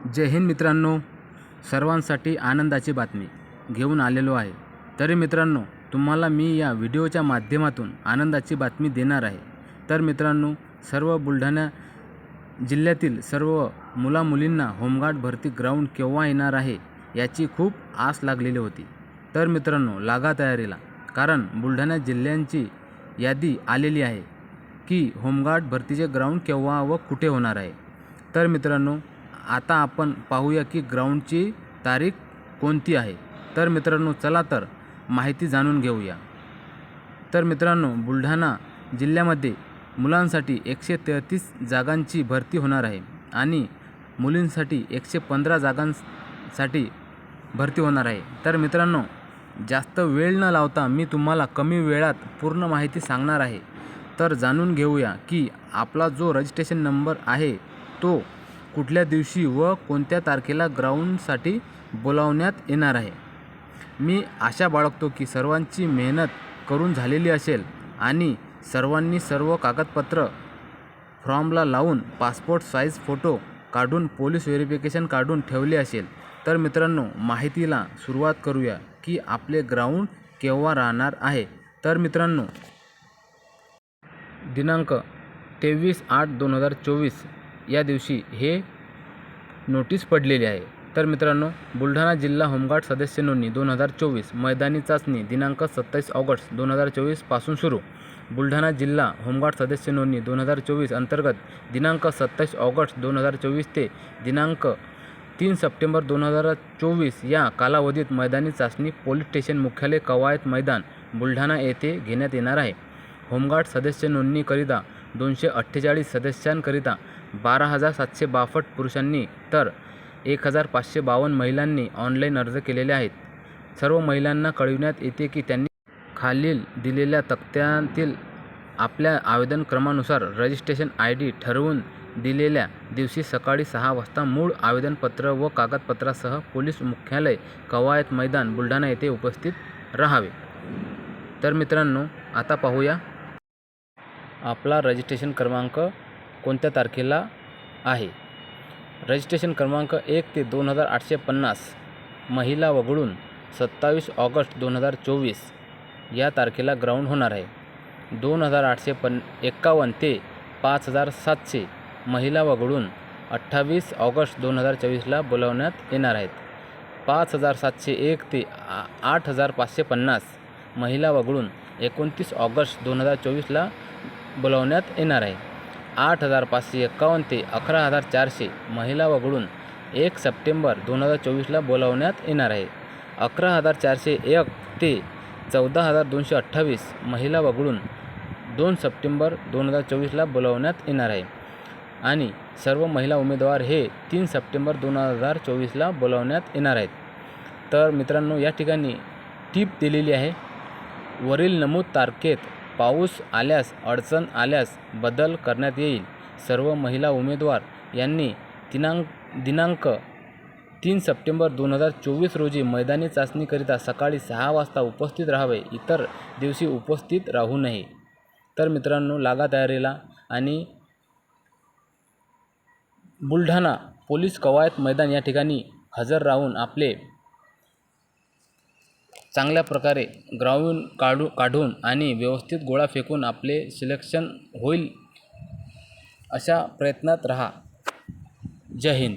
जय हिंद मित्रांनो. सर्वांसाठी आनंदाची बातमी घेऊन आलेलो आहे. तरी मित्रांनो तुम्हाला मी या व्हिडिओच्या माध्यमातून आनंदाची बातमी देणार आहे. तर मित्रांनो सर्व बुलढाणा जिल्ह्यातील सर्व मुलामुलींना होमगार्ड भरती ग्राउंड केव्हा येणार आहे याची खूप आस लागलेली होती. तर मित्रांनो लागा तयारीला. कारण बुलढाणा जिल्ह्यांची यादी आलेली आहे की होमगार्ड भरतीचे ग्राउंड केव्हा व कुठे होणार आहे. तर मित्रांनो आता आपण पाहूया की ग्राउंडची तारीख कोणती आहे. तर मित्रांनो चला तर माहिती जाणून घेऊया. तर मित्रांनो बुलढाणा जिल्ह्यामध्ये मुलांसाठी एकशे तेहतीस जागांची भरती होणार आहे आणि मुलींसाठी एकशे पंधरा जागांसाठी भरती होणार आहे. तर मित्रांनो जास्त वेळ न लावता मी तुम्हाला कमी वेळात पूर्ण माहिती सांगणार आहे. तर जाणून घेऊया की आपला जो रजिस्ट्रेशन नंबर आहे तो कुठल्या दिवशी व कोणत्या तारखेला ग्राउंडसाठी बोलावण्यात येणार आहे? मी आशा बाळगतो की सर्वांची मेहनत करून झालेली असेल आणि सर्वांनी सर्व कागदपत्र फॉर्मला लावून पासपोर्ट साईज फोटो काढून पोलीस व्हेरिफिकेशन काढून ठेवले असेल. तर मित्रांनो माहितीला सुरुवात करूया की आपले ग्राउंड केव्हा राहणार आहे. तर मित्रांनो दिनांक तेवीस आठ दोन हजार चोवीस या दिवशी हे नोटीस पडलेली आहे. तर मित्रांनो बुलढाणा जिल्हा होमगार्ड सदस्य नोंदणी दोन हजार चोवीस मैदानी चाचणी दिनांक सत्तावीस ऑगस्ट दोन हजार चोवीसपासून सुरू. बुलढाणा जिल्हा होमगार्ड सदस्य नोंदणी दोन हजार चोवीस अंतर्गत दिनांक सत्तावीस ऑगस्ट दोन हजार चोवीस ते दिनांक तीन सप्टेंबर दोन हजार चोवीस या कालावधीत मैदानी चाचणी पोलीस स्टेशन मुख्यालय कवायत मैदान बुलढाणा येथे घेण्यात येणार आहे. होमगार्ड सदस्य नोंदणीकरिता दोनशे अठ्ठेचाळीस सदस्यांकरिता बारा हजार सातशे बासष्ट पुरुषांनी तर एक हजार पाचशे बावन्न महिलांनी ऑनलाईन अर्ज केलेले आहेत. सर्व महिलांना कळविण्यात येते की त्यांनी खालील दिलेल्या तक्त्यातील आपल्या आवेदन क्रमानुसार रजिस्ट्रेशन आय डी ठरवून दिलेल्या दिवशी सकाळी सहा वाजता मूळ आवेदनपत्र व कागदपत्रासह पोलीस मुख्यालय कवायत मैदान बुलढाणा येथे उपस्थित राहावे. तर मित्रांनो आता पाहूया आपला रजिस्ट्रेशन क्रमांक कोणत्या तारखेला आहे? रजिस्ट्रेशन क्रमांक एक ते दोन हजार आठशे पन्नास महिला वगळून सत्तावीस ऑगस्ट दोन हजार चोवीस या तारखेला ग्राउंड होणार आहे. दोन हजार आठशे पन एक्कावन्न ते पाच हजार सातशे महिला वगळून अठ्ठावीस ऑगस्ट दोन हजार चोवीसला बोलावण्यात येणार आहेत. पाच हजार सातशे एक ते आठ हजार पाचशे पन्नास महिला वगळून एकोणतीस ऑगस्ट दोन हजार चोवीसला बोलावण्यात येणार आहे. आठ हजार पाचशे एक्कावन्न ते अकरा हजार चारशे महिला वगळून एक सप्टेंबर दोन हजार चोवीसला बोलावण्यात येणार आहे. अकरा हजार चारशे एक ते चौदा हजार दोनशे अठ्ठावीस महिला वगळून दोन सप्टेंबर दोन हजार चोवीसला बोलावण्यात येणार आहे. आणि सर्व महिला उमेदवार हे तीन सप्टेंबर दोन हजार चोवीसला बोलावण्यात येणार आहेत. तर मित्रांनो या ठिकाणी टीप दिलेली आहे. वरील नमूद तारखेत पाऊस आल्यास अडचण आल्यास बदल करण्यात येईल. सर्व महिला उमेदवार यांनी दिनांक दिनांक तीन सप्टेंबर दोन हजार चोवीस रोजी मैदानी चाचणीकरिता सकाळी सहा वाजता उपस्थित राहावे इतर दिवशी उपस्थित राहू नये. तर मित्रांनो लागा तयारीला आणि बुलढाणा पोलीस कवायत मैदान या ठिकाणी हजर राहून आपले चांगल्या प्रकारे ग्राउंड काढू काढून आणि व्यवस्थित गोळा फेकून आपले सिलेक्शन होईल अशा प्रयत्नात राहा. जय हिंद.